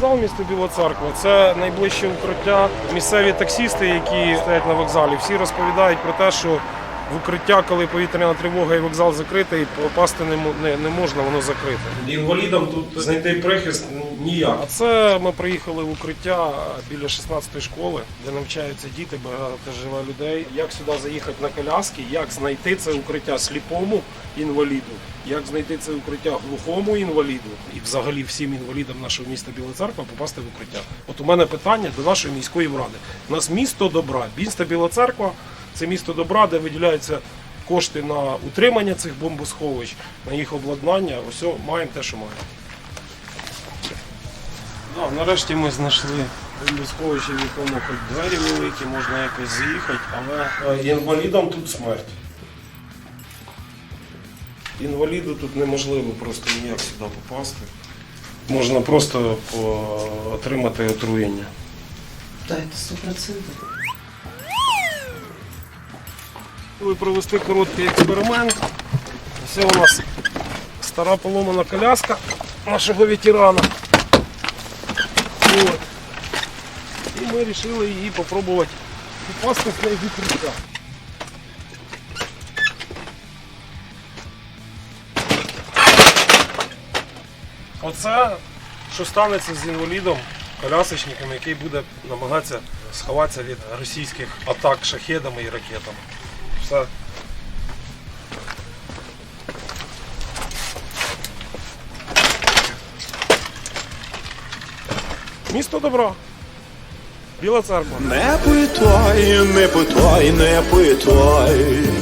Вокзал міста Біла Церква це найближче укриття. Місцеві таксісти, які стоять на вокзалі, всі розповідають про те, що в укриття, коли повітряна тривога і вокзал закритий, попасти не, не, не можна, воно закрите. Інвалідам тут знайти прихист ну, ніяк. А це ми приїхали в укриття біля 16-ї школи, де навчаються діти, багато живе людей. Як сюди заїхати на коляски, як знайти це укриття сліпому інваліду, як знайти це укриття глухому інваліду і взагалі всім інвалідам нашого міста Біла Церква попасти в укриття. От у мене питання до нашої міської влади. У нас місто добра, місто Біла Церква це місто добра, де виділяються кошти на утримання цих бомбосховищ, на їх обладнання. Ось маємо те, що маємо. Да, нарешті ми знайшли бомбосховище, в якому хоч двері великі, можна якось заїхати, але е, інвалідам тут смерть. Інваліду тут неможливо просто ніяк сюди попасти. Можна просто отримати отруєння. Дайте 100%. Провести короткий експеримент. Це у нас стара поломана коляска нашого ветерана. От. І ми вирішили її спробувати попасти в неї в укриття. Оце, що станеться з інвалідом, колясочником, який буде намагатися сховатися від російських атак шахедами і ракетами. Все. Місто добро. Біла церква. Не питай, не питай, не питай.